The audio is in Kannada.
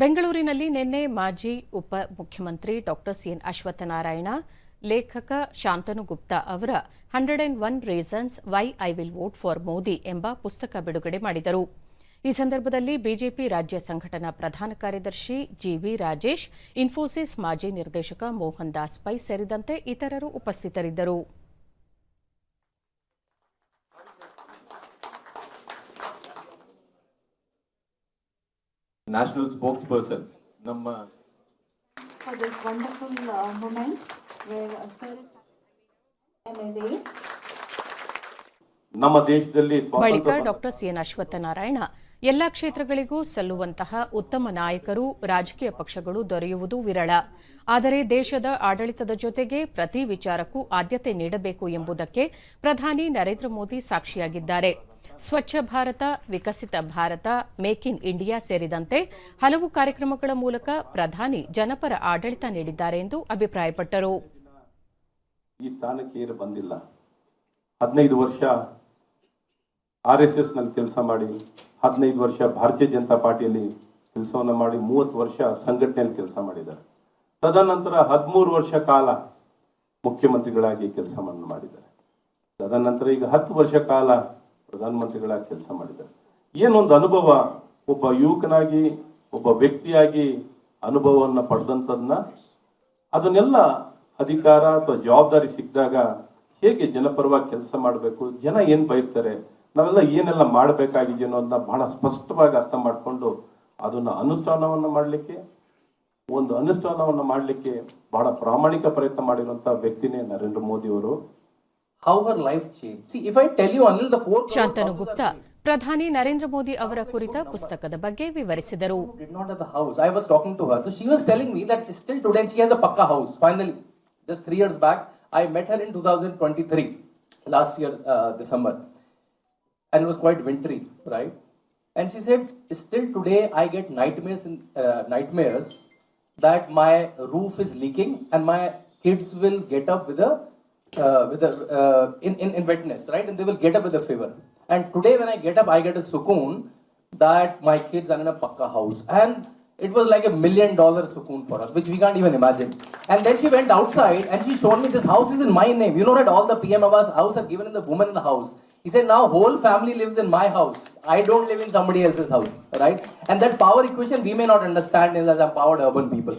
ಬೆಂಗಳೂರಿನಲ್ಲಿ ನಿನ್ನೆ ಮಾಜಿ ಉಪ ಮುಖ್ಯಮಂತ್ರಿ ಡಾಕ್ಟರ್ ಸಿಎನ್ ಅಶ್ವತ್ಥನಾರಾಯಣ, ಲೇಖಕ ಶಾಂತನು ಗುಪ್ತಾ ಅವರ hundred and one reasons why I will vote for Modi ಎಂಬ ಪುಸ್ತಕ ಬಿಡುಗಡೆ ಮಾಡಿದರು. ಈ ಸಂದರ್ಭದಲ್ಲಿ ಬಿಜೆಪಿ ರಾಜ್ಯ ಸಂಘಟನಾ ಪ್ರಧಾನ ಕಾರ್ಯದರ್ಶಿ ಜಿವಿ ರಾಜೇಶ್, ಇನ್ಫೋಸಿಸ್ ಮಾಜಿ ನಿರ್ದೇಶಕ ಮೋಹನ್ ದಾಸ್ ಪೈ ಸೇರಿದಂತೆ ಇತರರು ಉಪಸ್ಥಿತರಿದ್ದರು. National spokesperson. Namma. ನಮ್ಮ for this wonderful uh, moment where uh, Sir is MLA. ನಮ್ಮ ದೇಶದಲ್ಲಿ ಬಳಿಕ ಡಾಕ್ಟರ್ ಡಾಕ್ಟರ್ ಸಿಎನ್ ಅಶ್ವತ್ಥನಾರಾಯಣ ಎಲ್ಲ ಕ್ಷೇತ್ರಗಳಿಗೂ ಸಲ್ಲುವಂತಹ ಉತ್ತಮ ನಾಯಕರು ರಾಜಕೀಯ ಪಕ್ಷಗಳು ದೊರೆಯುವುದು ವಿರಳ ಆದರೆ ದೇಶದ ಆಡಳಿತದ ಜೊತೆಗೆ ಪ್ರತಿ ವಿಚಾರಕ್ಕೂ ಆದ್ಯತೆ ನೀಡಬೇಕು ಎಂಬುದಕ್ಕೆ ಪ್ರಧಾನಿ Narendra Modi ಸಾಕ್ಷಿಯಾಗಿದ್ದಾರೆ Swachh Bharat, Viksit Bharat, make in India ಸೇರಿದಂತೆ ಹಲವು ಕಾರ್ಯಕ್ರಮಗಳ ಮೂಲಕ ಪ್ರಧಾನಿ ಜನಪರ ಆಡಳಿತ ನೀಡಿದ್ದಾರೆ ಎಂದು ಅಭಿಪ್ರಾಯಪಟ್ಟರು. ಈ ಸ್ಥಾನಕ್ಕೆ ಏರು ಬಂದಿಲ್ಲ. ಹದಿನೈದು ವರ್ಷ ಆರ್ ಎಸ್ ಎಸ್ನಲ್ಲಿ ಕೆಲಸ ಮಾಡಿ, ಹದಿನೈದು ವರ್ಷ ಭಾರತೀಯ ಜನತಾ ಪಾರ್ಟಿಯಲ್ಲಿ ಕೆಲಸವನ್ನು ಮಾಡಿ, ಮೂವತ್ತು ವರ್ಷ ಸಂಘಟನೆಯಲ್ಲಿ ಕೆಲಸ ಮಾಡಿದ್ದಾರೆ. ತದನಂತರ ಹದಿಮೂರು ವರ್ಷ ಕಾಲ ಮುಖ್ಯಮಂತ್ರಿಗಳಾಗಿ ಕೆಲಸವನ್ನು ಮಾಡಿದ್ದಾರೆ. ತದನಂತರ ಈಗ ಹತ್ತು ವರ್ಷ ಕಾಲ ಪ್ರಧಾನಮಂತ್ರಿಗಳಾಗಿ ಕೆಲಸ ಮಾಡಿದ್ದಾರೆ. ಏನೊಂದು ಅನುಭವ, ಒಬ್ಬ ಯುವಕನಾಗಿ, ಒಬ್ಬ ವ್ಯಕ್ತಿಯಾಗಿ ಅನುಭವವನ್ನು ಪಡೆದಂಥದನ್ನ ಅದನ್ನೆಲ್ಲ ಅಧಿಕಾರ ಅಥವಾ ಜವಾಬ್ದಾರಿ ಸಿಕ್ಕಿದಾಗ ಹೇಗೆ ಜನಪರವಾಗಿ ಕೆಲಸ ಮಾಡಬೇಕು, ಜನ ಏನು ಬಯಸ್ತಾರೆ, ನಾವೆಲ್ಲ ಏನೆಲ್ಲ ಮಾಡಬೇಕಾಗಿದೆ ಅನ್ನೋದನ್ನ ಬಹಳ ಸ್ಪಷ್ಟವಾಗಿ ಅರ್ಥ ಮಾಡಿಕೊಂಡು ಅದನ್ನು ಅನುಷ್ಠಾನವನ್ನು ಮಾಡಲಿಕ್ಕೆ, ಒಂದು ಅನುಷ್ಠಾನವನ್ನು ಮಾಡಲಿಕ್ಕೆ ಬಹಳ ಪ್ರಾಮಾಣಿಕ ಪ್ರಯತ್ನ ಮಾಡಿರುವಂಥ ವ್ಯಕ್ತಿನೇ ನರೇಂದ್ರ ಮೋದಿ ಅವರು how her life changed. See, if I tell you, Anil, the four crores Shantanu houses Gupta ಪ್ರಧಾನಿ ನರೇಂದ್ರ ಮೋದಿ ಅವರ ಕುರಿತ ಪುಸ್ತಕದ ಬಗ್ಗೆ ವಿವರಿಸಿದರು who did not have the house. I was talking to her. So she was telling me that still today she has a pakka house. Finally, just three years back, I met her in 2023, last year, uh, December. And it was quite wintry, right? And she said, still today I get nightmares, in, uh, nightmares that my roof is leaking and my kids will get up with a uh, with a uh, in, in in wetness, right? And they will get up with a fever. And today when I get up, I get a sukoon that my kids are in a pakka house, and it was like a million dollar sukoon for us, which we can't even imagine. And then she went outside and she showed me this house is in my name. You know that all the PM Abbas house are given in the woman in the house. He said now whole family lives in my house. I don't live in somebody else's house, right? And that power equation we may not understand as empowered urban people.